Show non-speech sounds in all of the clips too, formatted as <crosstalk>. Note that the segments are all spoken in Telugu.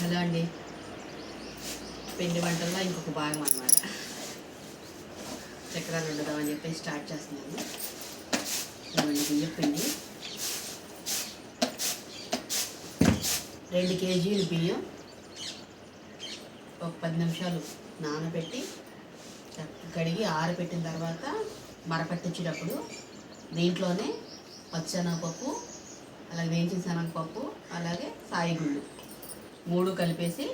హలో అండి. పిండి వంటల్లో ఇంకొక భాగం అన్నమాట. చక్రాలు వండుదామని చెప్పి స్టార్ట్ చేస్తున్నాను. ఇదిగోండి బియ్యం పిండి. రెండు కేజీలు బియ్యం. ఒక పది నిమిషాలు నానబెట్టి కడిగి ఆరబెట్టిన తర్వాత మరపట్టించేటప్పుడు దీంట్లోనే పచ్చెనగపప్పు అలాగే వేయించిన శనగపప్పు అలాగే సాయిగుళ్ళు మూడు కలిపేసి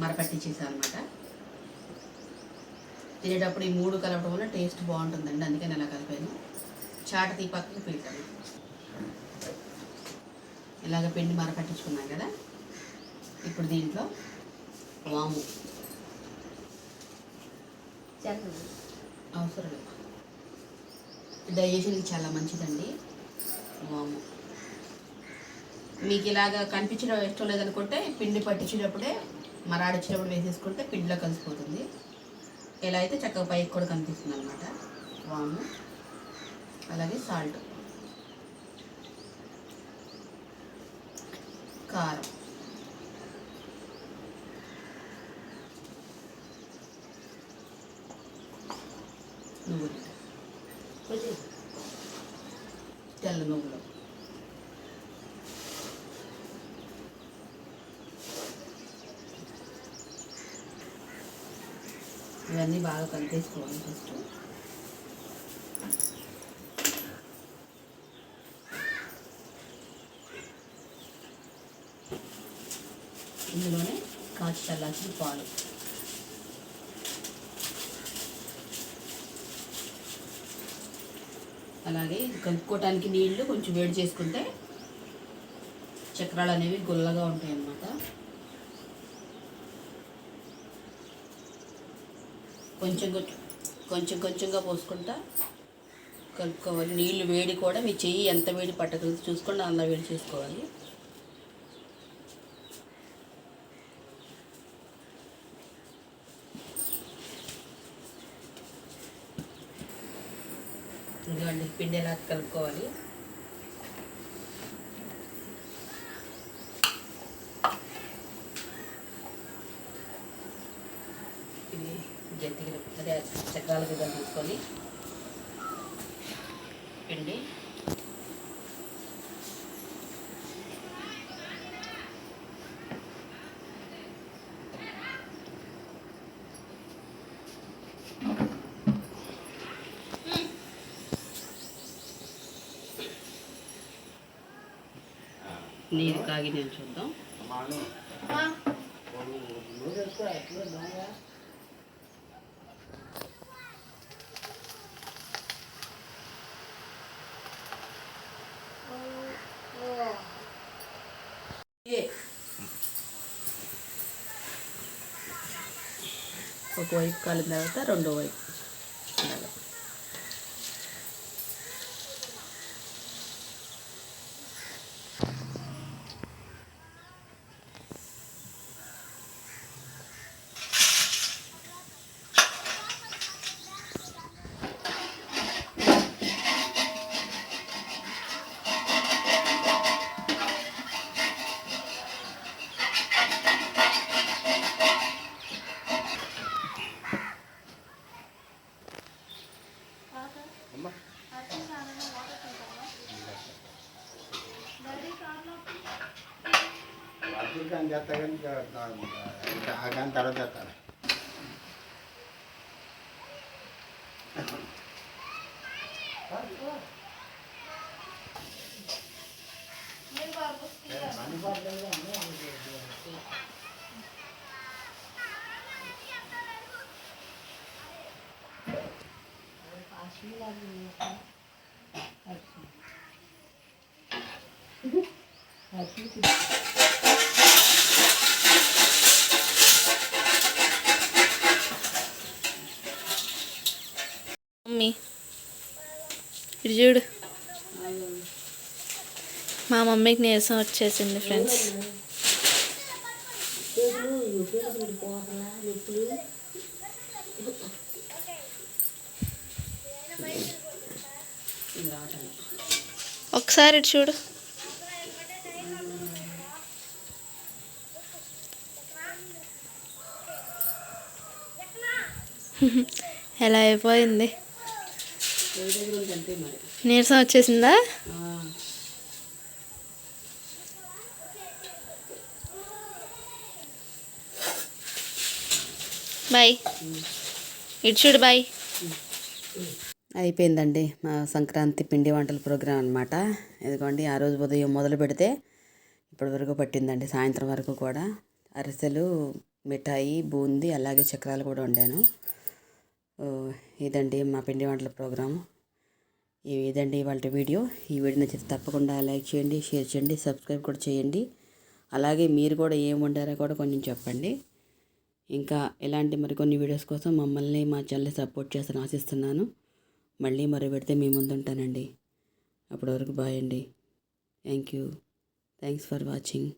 మరపట్టించేసాను అనమాట తినేటప్పుడు ఈ మూడు కలపడం వల్ల టేస్ట్ బాగుంటుందండి అందుకని ఇలా కలిపాను. చాట తీ పక్కకి పీకాను ఇలాగ పిండి మరపట్టించుకున్నాం కదా ఇప్పుడు దీంట్లో వాము. అవసరం లేదు. డైజెషన్కి చాలా మంచిదండి వాము. మీకు ఇలాగ కనిపించడం ఇష్టం లేదనుకుంటే పిండి పట్టించేటప్పుడే మరాడిచ్చినప్పుడు వేసేసుకుంటే పిండిలో కలిసిపోతుంది. ఇలా అయితే చక్కగా పైకి కూడా కనిపిస్తుంది అనమాట వాము. అలాగే సాల్ట్. కారం. నువ్వులు ఇవన్నీ బాగా కలిపేసుకోవాలి ఫస్ట్ ఇందులోనే కాచి చల్లాల్సిన పాలు. అలాగే కలుపుకోవటానికి నీళ్ళు కొంచెం వేడి చేసుకుంటే చక్రాలు అనేవి గుల్లగా ఉంటాయి అన్నమాట కొంచెం కొంచెం కొంచెం కొంచెంగా పోసుకుంటా కలుపుకోవాలి. నీళ్ళు వేడి కూడా మీ చెయ్యి ఎంత వేడి పట్టగలదు చూసుకోండి అలా వేడి చేసుకోవాలి. ఇదిగోండి పిండి ఎలా కలుపుకోవాలి. పిండి. నీరు కాగి నేను చూద్దాం. ఒకవైపు కాలిన తర్వాత రెండో వైపు. Ikan jatakan ke akan taruh datar. Thank you. ఇటు చూడు. మా మమ్మీకి నీరసం వచ్చేసింది ఫ్రెండ్స్. ఒకసారి ఇటు చూడు. <laughs> ఎలా అయిపోయింది? నీరసం వచ్చేసిందా? బాయ్. ఇటు చూడు బాయ్. అయిపోయిందండి మా సంక్రాంతి పిండి వంటల ప్రోగ్రాం అనమాట ఎందుకండి ఆ రోజు ఉదయం మొదలు పెడితే ఇప్పటి వరకు పట్టిందండి సాయంత్రం వరకు కూడా. అరిసెలు మిఠాయి బూందీ అలాగే చక్రాలు కూడా వండాను. ఇదండి మా పిండి వంటల ప్రోగ్రాము. ఇదండి ఇవాళ వీడియో. ఈ వీడియో నచ్చితే తప్పకుండా లైక్ చేయండి షేర్ చేయండి సబ్స్క్రైబ్ కూడా చేయండి. అలాగే మీరు కూడా ఏం వండారో కూడా కొంచెం చెప్పండి. ఇంకా ఇలాంటి మరికొన్ని వీడియోస్ కోసం మమ్మల్ని మా ఛానల్ని సపోర్ట్ చేస్తాను ఆశిస్తున్నాను. మళ్ళీ మరో పెడితే మీ ముందు ఉంటానండి. అప్పటి వరకు బాయ్ అండి. Thank you thanks for watching